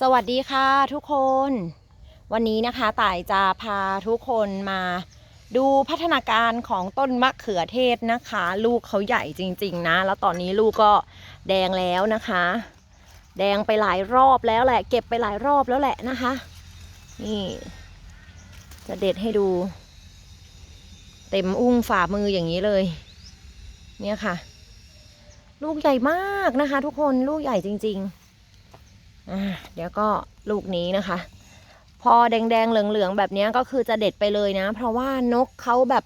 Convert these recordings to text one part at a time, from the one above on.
สวัสดีค่ะทุกคน วันนี้นะคะต่ายจะพาทุกคนมาดูพัฒนาการของต้นมะเขือเทศนะคะ ลูกเขาใหญ่จริง ๆ นะ แล้วตอนนี้ลูกก็แดงแล้วนะคะ แดงไปหลายรอบแล้วแหละ เก็บไปหลายรอบแล้วแหละนะคะ นี่ จะเด็ดให้ดู เต็มอุ้งฝ่ามืออย่างนี้เลย เนี่ยค่ะ ลูกใหญ่มากนะคะ ทุกคนลูกใหญ่จริง ๆ เดี๋ยวก็ลูกนี้นะคะ พอแดงๆเหลืองๆแบบนี้ก็คือจะเด็ดไปเลยนะ เพราะว่านกเขาแบบ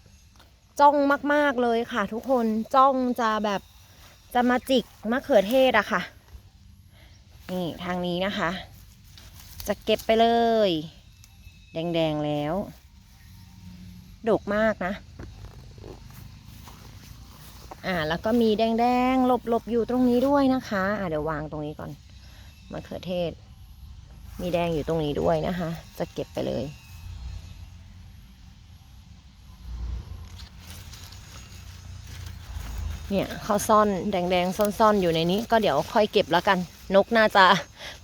จ้องมากๆเลยค่ะ ทุกคนจ้องจะแบบจะมาจิกมะเขือเทศอะค่ะ นี่ทางนี้นะคะ จะเก็บไปเลย แดงๆแล้วดกมากนะ อ่าแล้วก็มีแดงๆหลบๆอยู่ตรงนี้ด้วยนะคะ อ่าเดี๋ยววางตรงนี้ก่อน มะเขือเทศ มีแดงอยู่ตรงนี้ด้วยนะคะ จะเก็บไปเลย เนี่ยเขาซ่อนแดงๆซ่อนๆ อยู่ในนี้ ก็เดี๋ยวค่อยเก็บแล้วกัน นกน่าจะ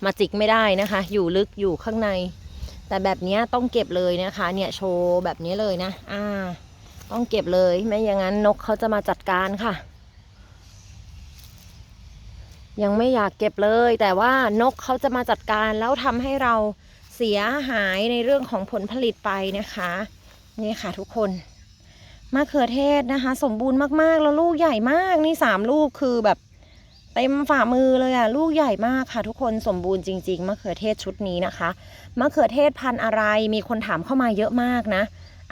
มาจิกไม่ได้นะคะ อยู่ลึกอยู่ข้างใน แต่แบบนี้ต้องเก็บเลยนะคะ เนี่ยโชว์แบบนี้เลยนะ อ่า ต้องเก็บเลย ไม่อย่างนั้นนกเขาจะมาจัดการค่ะ ยังไม่อยากเก็บเลย แต่ว่านกเขาจะมาจัดการแล้วทำให้เราเสียหายในเรื่องของผลผลิตไปนะคะ นี่ค่ะทุกคนมะเขือเทศนะคะ สมบูรณ์มากๆ แล้วลูกใหญ่มากนี่สามลูกคือแบบเต็มฝ่ามือเลยอะลูกใหญ่มากค่ะ ทุกคนสมบูรณ์จริงๆมะเขือเทศชุดนี้นะคะมะเขือเทศพันธุ์อะไรมีคนถามเข้ามาเยอะมากนะ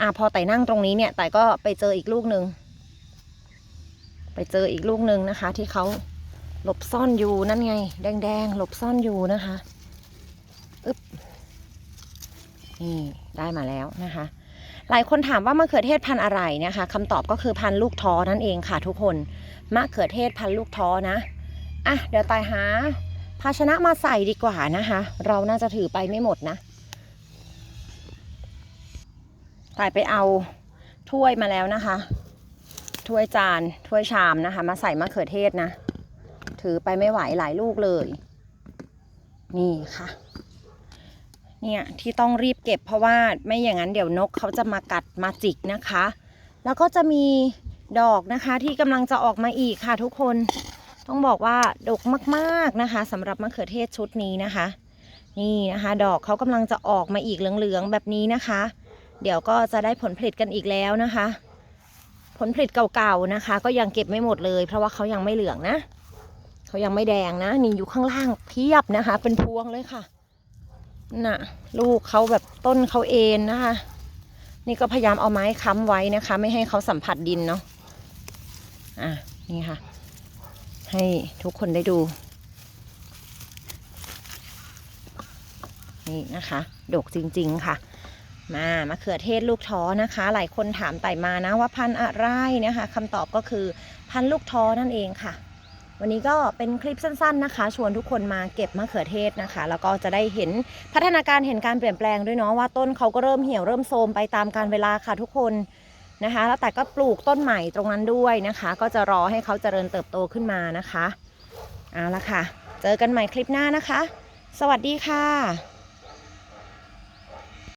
อะพอไต่นั่งตรงนี้เนี่ยไต่ก็ไปเจออีกลูกหนึ่งไปเจออีกลูกหนึ่งนะคะ ที่เขา หลบซ่อนอยู่นั่นไง แดงๆ หลบซ่อนอยู่นะคะอึ๊บนี่ได้มาแล้วนะคะ หลายคนถามว่ามะเขือเทศพันธุ์อะไรนะคะคำตอบก็คือพันธุ์ลูกท้อนั่นเองค่ะทุกคนมะเขือเทศพันธุ์ลูกท้อนะอะเดี๋ยวตายหา ภาชนะมาใส่ดีกว่านะคะ เราน่าจะถือไปไม่หมดนะตายไปเอาถ้วยมาแล้วนะคะ ถ้วยจานถ้วยชามนะคะ มาใส่มะเขือเทศนะ ถือไปไม่ไหวหลายลูกเลย นี่ค่ะ เนี่ยที่ต้องรีบเก็บเพราะว่าไม่อย่างนั้นเดี๋ยวนกเขาจะมากัดมาจิกนะคะ แล้วก็จะมีดอกนะคะที่กำลังจะออกมาอีกค่ะทุกคนต้องบอกว่าดกมากๆนะคะสำหรับมะเขือเทศชุดนี้นะคะ นี่นะคะ ดอกเขากำลังจะออกมาอีกเหลืองๆแบบนี้นะคะ เดี๋ยวก็จะได้ผลผลิตกันอีกแล้วนะคะ ผลผลิตเก่าๆนะคะ ก็ยังเก็บไม่หมดเลย เพราะว่าเขายังไม่เหลืองนะ เขายังไม่แดงนะ นี่อยู่ข้างล่างเพียบนะคะ เป็นพวงเลยค่ะ น่ะ ลูกเขาแบบต้นเขาเอ็นนะคะ นี่ก็พยายามเอาไม้ค้ำไว้นะคะ ไม่ให้เขาสัมผัสดินเนาะอะนี่ค่ะ ให้ทุกคนได้ดู นี่นะคะดกจริง ๆ ค่ะมามะเขือเทศลูกท้อนะคะ หลายคนถามไต่มานะว่าพันธุ์อะไรนะคะคำตอบก็คือพันธุ์ลูกท้อนั่นเองค่ะ วันนี้ก็เป็นคลิปสั้นๆนะคะ ชวนทุกคนมาเก็บมะเขือเทศนะคะ แล้วก็จะได้เห็นพัฒนาการเห็นการเปลี่ยนแปลงด้วยเนาะว่าต้นเขาก็เริ่มเหี่ยวเริ่มโทรมไปตามการเวลาค่ะทุกคนนะคะ แล้วแต่ก็ปลูกต้นใหม่ตรงนั้นด้วยนะคะ ก็จะรอให้เขาเจริญเติบโตขึ้นมานะคะเอาละค่ะ เจอกันใหม่คลิปหน้านะคะ สวัสดีค่ะ